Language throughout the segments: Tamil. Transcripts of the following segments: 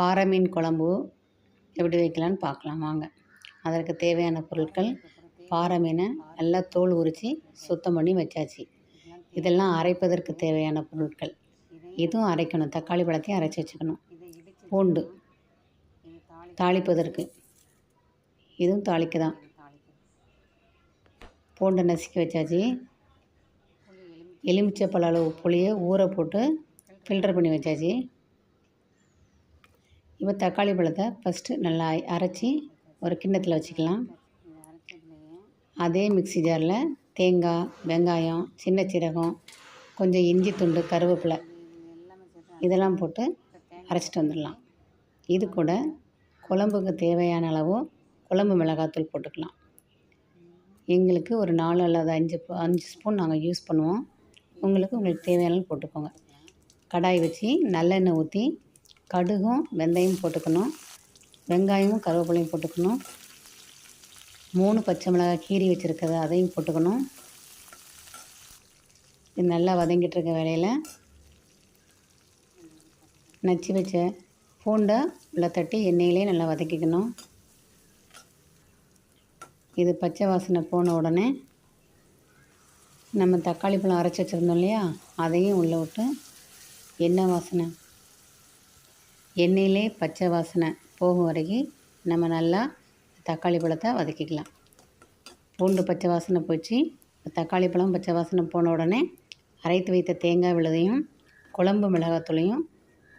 பாறை மீன் குழம்பு எப்படி வைக்கலான்னு பார்க்கலாம் வாங்க. அதற்கு தேவையான பொருட்கள் பாறை மீனை நல்லா தோல் உரித்து சுத்தம் பண்ணி வச்சாச்சு. இதெல்லாம் அரைப்பதற்கு தேவையான பொருட்கள். இதுவும் அரைக்கணும். தக்காளி பழத்தையும் அரைச்சி வச்சுக்கணும். பூண்டு தாளிப்பதற்கு. இதுவும் தாளிக்கு தான் பூண்டை நசுக்கி வச்சாச்சு. எலுமிச்சப்பழ அளவு புளியை ஊற போட்டு ஃபில்டர் பண்ணி வச்சாச்சு. இப்போ தக்காளி பழத்தை ஃபஸ்ட்டு நல்லா அரைச்சி ஒரு கிண்ணத்தில் வச்சுக்கலாம். அதே மிக்ஸி ஜாரில் தேங்காய் வெங்காயம் சின்ன சீரகம் கொஞ்சம் இஞ்சி துண்டு கருவேப்பிலை இதெல்லாம் போட்டு அரைச்சிட்டு வந்துடலாம். இது கூட குழம்புக்கு தேவையான அளவு குழம்பு மிளகாத்தூள் போட்டுக்கலாம். எங்களுக்கு ஒரு நாலு அல்லது அஞ்சு அஞ்சு ஸ்பூன் நாங்கள் யூஸ் பண்ணுவோம். உங்களுக்கு உங்களுக்கு தேவையான போட்டுக்கோங்க. கடாய் வச்சு நல்லெண்ணெய் ஊற்றி கடுகும் வெந்தயம் போட்டுக்கணும். வெங்காயமும் கருவேப்பிலையும் போட்டுக்கணும். மூணு பச்சை மிளகாய் கீரி வச்சுருக்கிறது அதையும் போட்டுக்கணும். இது நல்லா வதங்கிட்டு இருக்க வேலையில். நச்சு வச்ச பூண்டை உள்ள தட்டி எண்ணெயிலே நல்லா வதக்கிக்கணும். இது பச்சை வாசனை போன உடனே நம்ம தக்காளி பழம் அரைச்சி வச்சுருந்தோம் இல்லையா? அதையும் உள்ளே விட்டு எண்ணெய் வாசனை எண்ணெயிலே பச்சை வாசனை போகும் வரைக்கும் நம்ம நல்லா தக்காளி பழத்தை வதக்கிக்கலாம். பூண்டு பச்சை வாசனை போச்சு. தக்காளி பழம் பச்சை வாசனை போன உடனே அரைத்து வைத்த தேங்காய் விழுதையும் குழம்பு மிளகாத்தூளையும்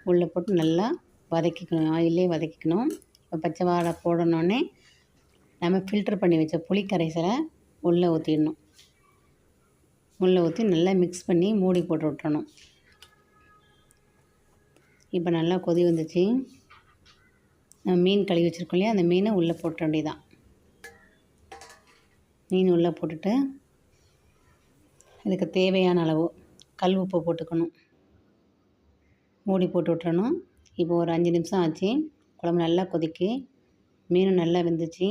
உள்ளே போட்டு நல்லா வதக்கிக்கணும். ஆயிலே வதக்கிக்கணும். இப்போ பச்சை வாழை போடணுன்னே நம்ம ஃபில்ட்ரு பண்ணி வச்ச புளி கரைசலை உள்ளே ஊற்றிடணும். உள்ளே ஊற்றி நல்லா மிக்ஸ் பண்ணி மூடி போட்டு விட்டுறணும். இப்போ நல்லா கொதி வந்துச்சு. நம்ம மீன் கழுவி வச்சுருக்கோம் இல்லையா? அந்த மீனை உள்ளே போட்ட வேண்டியதான் மீன் உள்ளே போட்டுட்டு இதுக்கு தேவையான அளவு கல் உப்பு போட்டுக்கணும். மூடி போட்டு விட்டுறணும். இப்போ ஒரு அஞ்சு நிமிஷம் ஆச்சு. குழம்பு நல்லா கொதிக்கி. மீனும் நல்லா வெந்துச்சு.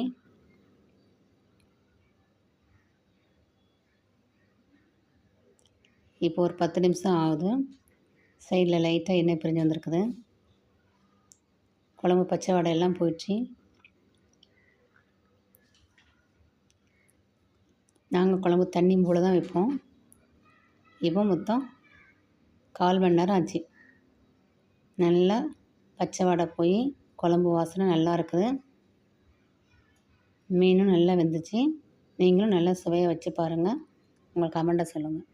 இப்போ ஒரு பத்து நிமிஷம் ஆகுது. சைடில் லைட்டாக எண்ணெய் பிரிஞ்சு வந்திருக்குது. குழம்பு பச்சை வடை எல்லாம் போயிடுச்சு. நாங்கள் குழம்பு தண்ணி போல் தான் வைப்போம். இப்போ மொத்தம் கால் மணி நேரம் ஆச்சு. நல்லா பச்சை வடை போய் குழம்பு வாசனை நல்லா இருக்குது. மீனும் நல்லா வெந்துச்சு. நீங்களும் நல்லா சுவையாக வச்சு பாருங்கள் உங்கள் கமெண்ட்டை சொல்லுங்கள்